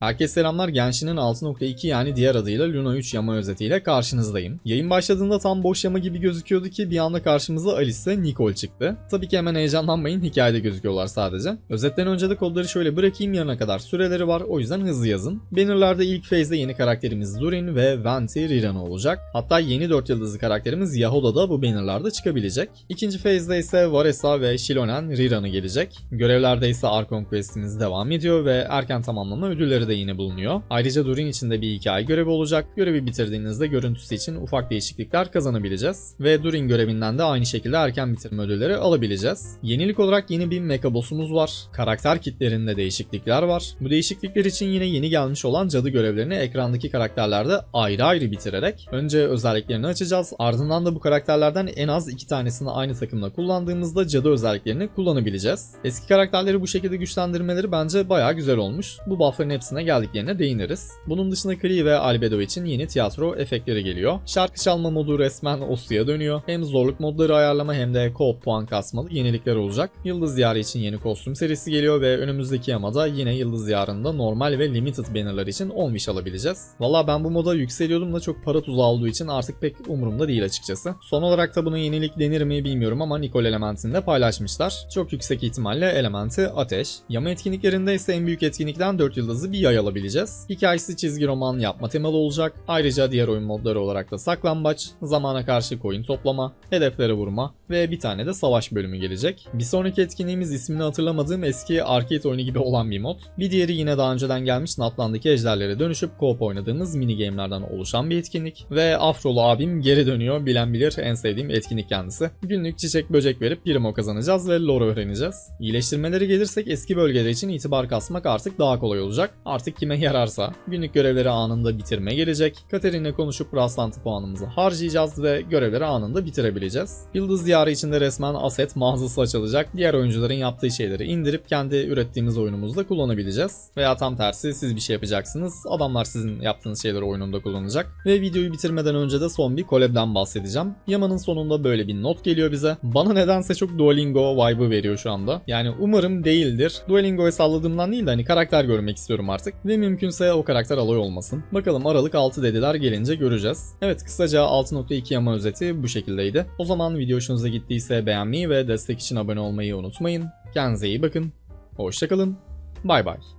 Herkese selamlar. Genshin'in 6.2 yani diğer adıyla Luna 3 yama özetiyle karşınızdayım. Yayın başladığında tam boş yama gibi gözüküyordu ki bir anda karşımıza Alice ve Nicole çıktı. Tabii ki hemen heyecanlanmayın hikayede gözüküyorlar sadece. Özetten önce de kodları şöyle bırakayım yarına kadar süreleri var o yüzden hızlı yazın. Banner'larda ilk phase'de yeni karakterimiz Durin ve Venti Rirana olacak. Hatta yeni 4 yıldızlı karakterimiz Yahoda da bu banner'larda çıkabilecek. İkinci phase'de ise Varesa ve Shilonen Rirana gelecek. Görevlerde ise Arkon Quest'imiz devam ediyor ve erken tamamlama ödülleri de yine bulunuyor. Ayrıca Durin içinde bir hikaye görevi olacak. Görevi bitirdiğinizde görüntüsü için ufak değişiklikler kazanabileceğiz. Ve Durin görevinden de aynı şekilde erken bitirme ödülleri alabileceğiz. Yenilik olarak yeni bir mecha boss'umuz var. Karakter kitlerinde değişiklikler var. Bu değişiklikler için yine yeni gelmiş olan cadı görevlerini ekrandaki karakterlerde ayrı ayrı bitirerek önce özelliklerini açacağız. Ardından da bu karakterlerden en az iki tanesini aynı takımla kullandığımızda cadı özelliklerini kullanabileceğiz. Eski karakterleri bu şekilde güçlendirmeleri bence bayağı güzel olmuş. Bu buffların hepsine geldiklerine değiniriz. Bunun dışında Kree ve Albedo için yeni tiyatro efektleri geliyor. Şarkı çalma modu resmen Osu'ya dönüyor. Hem zorluk modları ayarlama hem de co-op puan kasmalı yenilikler olacak. Yıldız Diyarı için yeni kostüm serisi geliyor ve önümüzdeki yamada yine Yıldız Diyarı'nda normal ve limited bannerlar için 10 wish alabileceğiz. Valla ben bu moda yükseliyordum da çok para tuzağı olduğu için artık pek umurumda değil açıkçası. Son olarak da buna yenilik denir mi bilmiyorum ama Nicole Element'ini de paylaşmışlar. Çok yüksek ihtimalle Element'i ateş. Yama etkinliklerinde ise en büyük etkinlikten 4 yıldızlı bir yay alabileceğiz. Hikayesi çizgi roman yapma temalı olacak. Ayrıca diğer oyun modları olarak da saklambaç, zamana karşı coin toplama, hedeflere vurma ve bir tane de savaş bölümü gelecek. Bir sonraki etkinliğimiz ismini hatırlamadığım eski arcade oyunu gibi olan bir mod. Bir diğeri yine daha önceden gelmiş Natlan'daki ejderlere dönüşüp co-op oynadığımız mini game'lerden oluşan bir etkinlik. Ve Afrolu abim geri dönüyor. Bilen bilir en sevdiğim etkinlik kendisi. Günlük çiçek böcek verip primo kazanacağız ve lore öğreneceğiz. İyileştirmeleri gelirsek eski bölgeler için itibar kasmak artık daha kolay olacak. Artık kime yararsa. Günlük görevleri anında bitirme gelecek. Katerin'le konuşup rastlantı puanımızı harcayacağız ve görevleri anında bitirebileceğiz. Yıldız Diyarı içinde resmen aset mağazası açılacak. Diğer oyuncuların yaptığı şeyleri indirip kendi ürettiğimiz oyunumuzda kullanabileceğiz. Veya tam tersi siz bir şey yapacaksınız. Adamlar sizin yaptığınız şeyleri oyununda kullanacak. Ve videoyu bitirmeden önce de son bir collab'den bahsedeceğim. Yaman'ın sonunda böyle bir not geliyor bize. Bana nedense çok Duolingo vibe'ı veriyor şu anda. Yani umarım değildir. Duolingo'ya salladığımdan değil de hani karakter görmek istiyorum artık. Ve mümkünse o karakter alay olmasın. Bakalım Aralık 6 dediler gelince göreceğiz. Evet kısaca 6.2 yama özeti bu şekildeydi. O zaman video hoşunuza gittiyse beğenmeyi ve destek için abone olmayı unutmayın. Kendinize iyi bakın. Hoşçakalın. Bay bay.